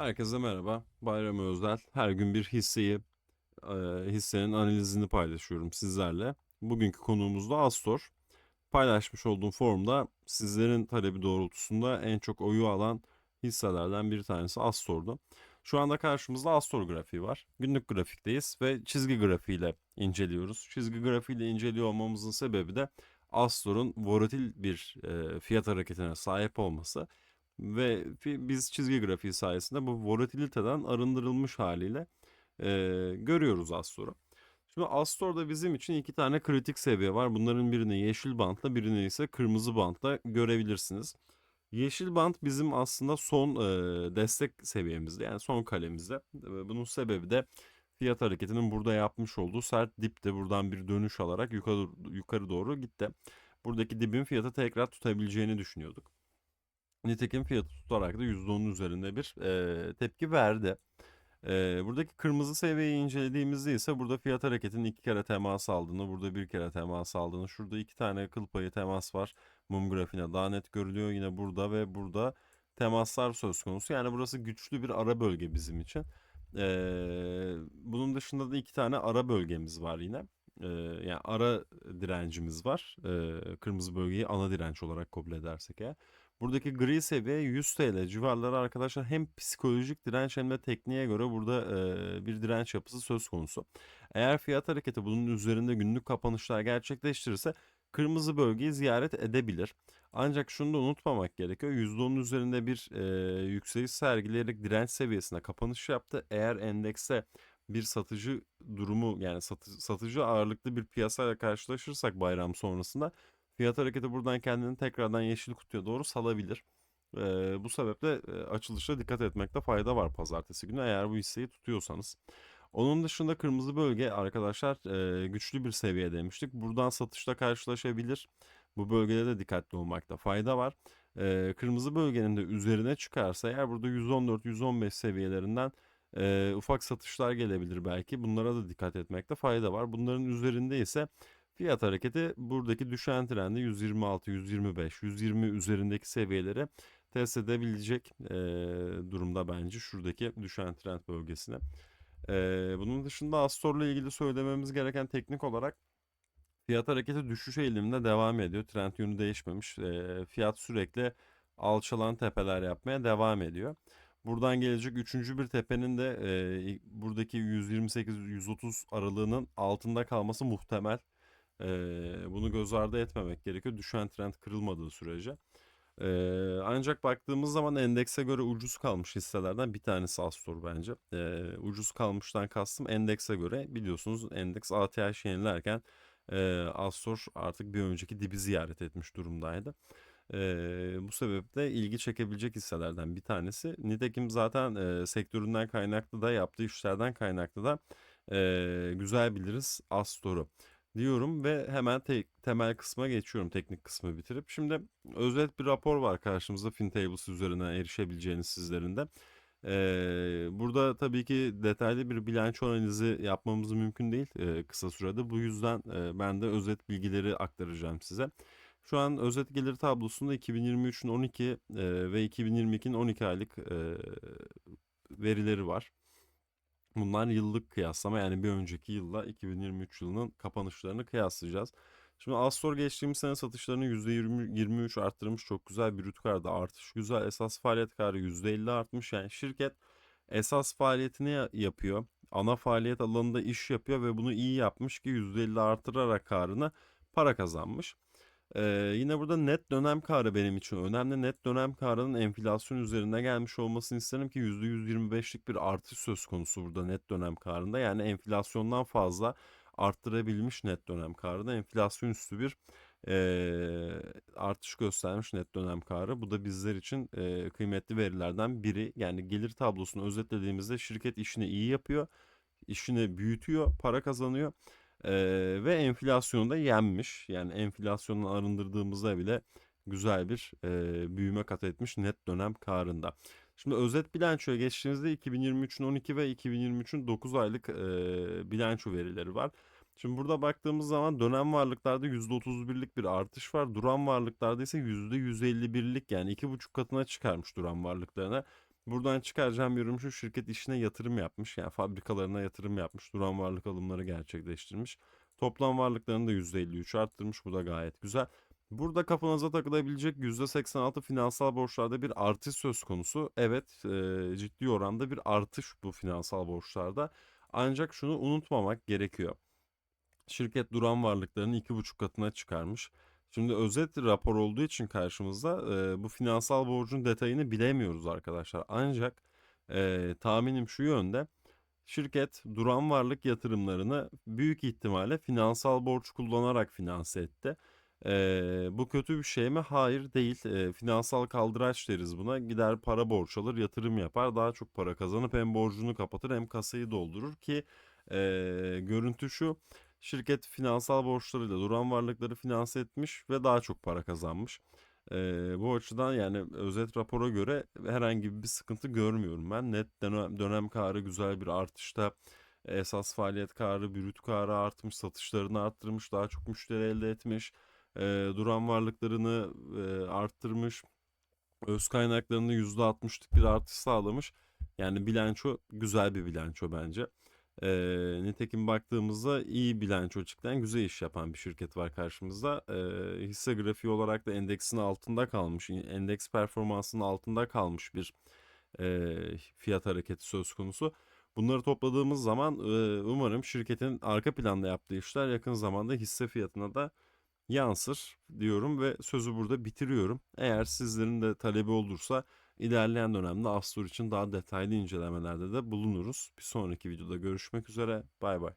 Herkese merhaba. Bayramı özel her gün bir hisseyi, e, hissenin analizini paylaşıyorum sizlerle. Bugünkü konuğumuz da Astor. Paylaşmış olduğum forumda sizlerin talebi doğrultusunda en çok oyu alan hisselerden bir tanesi Astor'du. Şu anda karşımızda Astor grafiği var. Günlük grafikteyiz ve çizgi grafiğiyle inceliyoruz. Çizgi grafiğiyle inceliyor olmamızın sebebi de Astor'un volatil bir e, fiyat hareketine sahip olması ve biz çizgi grafiği sayesinde bu volatiliteden arındırılmış haliyle e, görüyoruz Astor'u. Şimdi Astor'da bizim için iki tane kritik seviye var. Bunların birini yeşil bantla birini ise kırmızı bantla görebilirsiniz. Yeşil bant bizim aslında son e, destek seviyemizde yani son kalemizde. Bunun sebebi de fiyat hareketinin burada yapmış olduğu sert dipte buradan bir dönüş alarak yukarı, yukarı doğru gitti. Buradaki dibin fiyatı tekrar tutabileceğini düşünüyorduk. Nitekim fiyatı tutarak da %10'un üzerinde bir e, tepki verdi. E, buradaki kırmızı seviyeyi incelediğimizde ise burada fiyat hareketinin iki kere temas aldığını, burada bir kere temas aldığını, şurada iki tane kıl payı temas var. Mum grafiğine daha net görülüyor. Yine burada ve burada temaslar söz konusu. Yani burası güçlü bir ara bölge bizim için. E, bunun dışında da iki tane ara bölgemiz var yine. E, yani ara direncimiz var. Kırmızı bölgeyi ana direnç olarak kabul edersek eğer. Buradaki gri seviye 100 TL civarları arkadaşlar hem psikolojik direnç hem de tekniğe göre burada bir direnç yapısı söz konusu. Eğer fiyat hareketi bunun üzerinde günlük kapanışlar gerçekleştirirse kırmızı bölgeyi ziyaret edebilir. Ancak şunu da unutmamak gerekiyor. %10'un üzerinde bir e, yükseliş sergileyerek direnç seviyesine kapanış yaptı. Eğer endekse bir satıcı durumu yani satı, satıcı ağırlıklı bir piyasayla karşılaşırsak bayram sonrasında Fiyat hareketi buradan kendini tekrardan yeşil kutuya doğru salabilir. Ee, bu sebeple e, açılışa dikkat etmekte fayda var pazartesi günü eğer bu hisseyi tutuyorsanız. Onun dışında kırmızı bölge arkadaşlar e, güçlü bir seviye demiştik. Buradan satışla karşılaşabilir. Bu bölgede de dikkatli olmakta fayda var. E, kırmızı bölgenin de üzerine çıkarsa eğer burada 114-115 seviyelerinden e, ufak satışlar gelebilir belki. Bunlara da dikkat etmekte fayda var. Bunların üzerinde ise Fiyat hareketi buradaki düşen trendi 126, 125, 120 üzerindeki seviyeleri test edebilecek e, durumda bence şuradaki düşen trend bölgesine. E, bunun dışında Astor'la ilgili söylememiz gereken teknik olarak fiyat hareketi düşüş eğiliminde devam ediyor. Trend yönü değişmemiş. E, fiyat sürekli alçalan tepeler yapmaya devam ediyor. Buradan gelecek üçüncü bir tepenin de e, buradaki 128-130 aralığının altında kalması muhtemel. Ee, bunu göz ardı etmemek gerekiyor. Düşen trend kırılmadığı sürece. Ee, ancak baktığımız zaman endekse göre ucuz kalmış hisselerden bir tanesi Astor bence. Ee, ucuz kalmıştan kastım endekse göre biliyorsunuz endeks ATH yenilerken e, Astor artık bir önceki dibi ziyaret etmiş durumdaydı. Ee, bu sebeple ilgi çekebilecek hisselerden bir tanesi. Nitekim zaten e, sektöründen kaynaklı da yaptığı işlerden kaynaklı da e, güzel biliriz Astor'u diyorum ve hemen te- temel kısma geçiyorum teknik kısmı bitirip. Şimdi özet bir rapor var karşımızda FinTables üzerinden erişebileceğiniz sizlerin de. Ee, burada tabii ki detaylı bir bilanço analizi yapmamız mümkün değil e, kısa sürede. Bu yüzden e, ben de özet bilgileri aktaracağım size. Şu an özet gelir tablosunda 2023'ün 12 e, ve 2022'nin 12 aylık e, verileri var. Bunlar yıllık kıyaslama yani bir önceki yılla 2023 yılının kapanışlarını kıyaslayacağız. Şimdi Astor geçtiğimiz sene satışlarını %20, 23 arttırmış. Çok güzel bir rütkarda artış güzel. Esas faaliyet karı %50 artmış. Yani şirket esas faaliyetini yapıyor. Ana faaliyet alanında iş yapıyor ve bunu iyi yapmış ki %50 artırarak karını para kazanmış. Ee, yine burada net dönem karı benim için önemli. Net dönem karının enflasyon üzerine gelmiş olmasını isterim ki %125'lik bir artış söz konusu burada net dönem karında. Yani enflasyondan fazla arttırabilmiş net dönem karında enflasyon üstü bir e, artış göstermiş net dönem karı. Bu da bizler için e, kıymetli verilerden biri. Yani gelir tablosunu özetlediğimizde şirket işini iyi yapıyor, işini büyütüyor, para kazanıyor ee, ve enflasyonu da yenmiş. Yani enflasyondan arındırdığımızda bile güzel bir e, büyüme kat etmiş net dönem karında. Şimdi özet bilançoya geçtiğinizde 2023'ün 12 ve 2023'ün 9 aylık e, bilanço verileri var. Şimdi burada baktığımız zaman dönem varlıklarda %31'lik bir artış var. Duran varlıklarda ise %151'lik yani 2,5 katına çıkarmış duran varlıklarına. Buradan çıkaracağım yorum şu şirket işine yatırım yapmış. Yani fabrikalarına yatırım yapmış. Duran varlık alımları gerçekleştirmiş. Toplam varlıklarını da %53 arttırmış. Bu da gayet güzel. Burada kafanıza takılabilecek %86 finansal borçlarda bir artış söz konusu. Evet e, ciddi oranda bir artış bu finansal borçlarda. Ancak şunu unutmamak gerekiyor. Şirket duran varlıklarını 2,5 katına çıkarmış. Şimdi özet rapor olduğu için karşımızda e, bu finansal borcun detayını bilemiyoruz arkadaşlar. Ancak e, tahminim şu yönde. Şirket duran varlık yatırımlarını büyük ihtimalle finansal borç kullanarak finanse etti. Ee, bu kötü bir şey mi? Hayır değil. Ee, finansal kaldıraç deriz buna. Gider para borç alır, yatırım yapar, daha çok para kazanıp hem borcunu kapatır hem kasayı doldurur ki e, görüntü şu. Şirket finansal borçlarıyla duran varlıkları finanse etmiş ve daha çok para kazanmış. Ee, bu açıdan yani özet rapora göre herhangi bir sıkıntı görmüyorum ben. Net dönem, dönem karı güzel bir artışta. Esas faaliyet karı, brüt karı artmış, satışlarını arttırmış, daha çok müşteri elde etmiş. Ee, duran varlıklarını e, arttırmış. Öz kaynaklarını %60'lık bir artış sağlamış. Yani bilanço güzel bir bilanço bence. Ee, nitekim baktığımızda iyi bilanço çıkan güzel iş yapan bir şirket var karşımızda. Ee, hisse grafiği olarak da endeksin altında kalmış, endeks performansının altında kalmış bir e, fiyat hareketi söz konusu. Bunları topladığımız zaman e, umarım şirketin arka planda yaptığı işler yakın zamanda hisse fiyatına da yansır diyorum ve sözü burada bitiriyorum. Eğer sizlerin de talebi olursa ilerleyen dönemde Astor için daha detaylı incelemelerde de bulunuruz. Bir sonraki videoda görüşmek üzere. Bay bay.